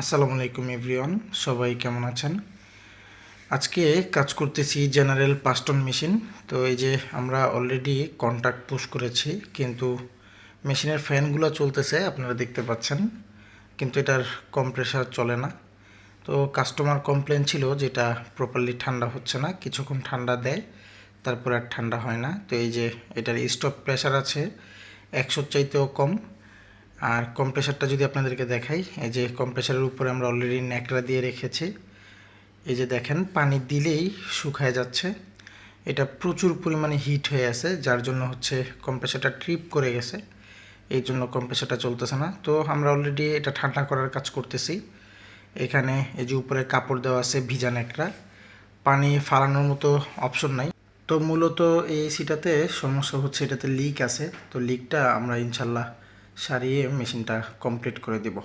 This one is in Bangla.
আসসালামু আলাইকুম, এভরিওয়ান। সবাই কেমন আছেন? আজকে কাজ করতেছি জেনারেল পাস্টন মেশিন। তো এই যে আমরা অলরেডি কন্ট্যাক্ট পুশ করেছি, কিন্তু মেশিনের ফ্যানগুলো চলতেছে, আপনারা দেখতে পাচ্ছেন। কিন্তু এটার কম্প্রেসার চলে না। তো কাস্টমার কমপ্লেন ছিল যেটা প্রপারলি ঠান্ডা হচ্ছে না, কিছুক্ষণ ঠান্ডা দেয়, তারপর আর ঠান্ডা হয় না। তো এই যে এটার স্টপ প্রেশার আছে, একশোর চাইতেও কম। আর কম্প্রেসারটা যদি আপনাদেরকে দেখাই, এই যে কম্প্রেসারের উপরে আমরা অলরেডি ন্যাকড়া দিয়ে রেখেছি। এই যে দেখেন, পানি দিলেই শুকায় যাচ্ছে। এটা প্রচুর পরিমাণে হিট হয়ে আছে, যার জন্য হচ্ছে কম্প্রেসারটা ট্রিপ করে গেছে। এই জন্য কম্প্রেসারটা চলতেছে না। তো আমরা অলরেডি এটা ঠান্ডা করার কাজ করতেছি। এখানে এই যে উপরে কাপড় দেওয়া আছে ভিজা ন্যাকড়া। পানি ফালানোর মতো অপশন নাই। তো মূলত এই এসিটাতে সমস্যা হচ্ছে এটাতে লিক আছে। তো লিকটা আমরা ইনশাল্লাহ সারিয়ে মেশিনটা কমপ্লিট করে দেব।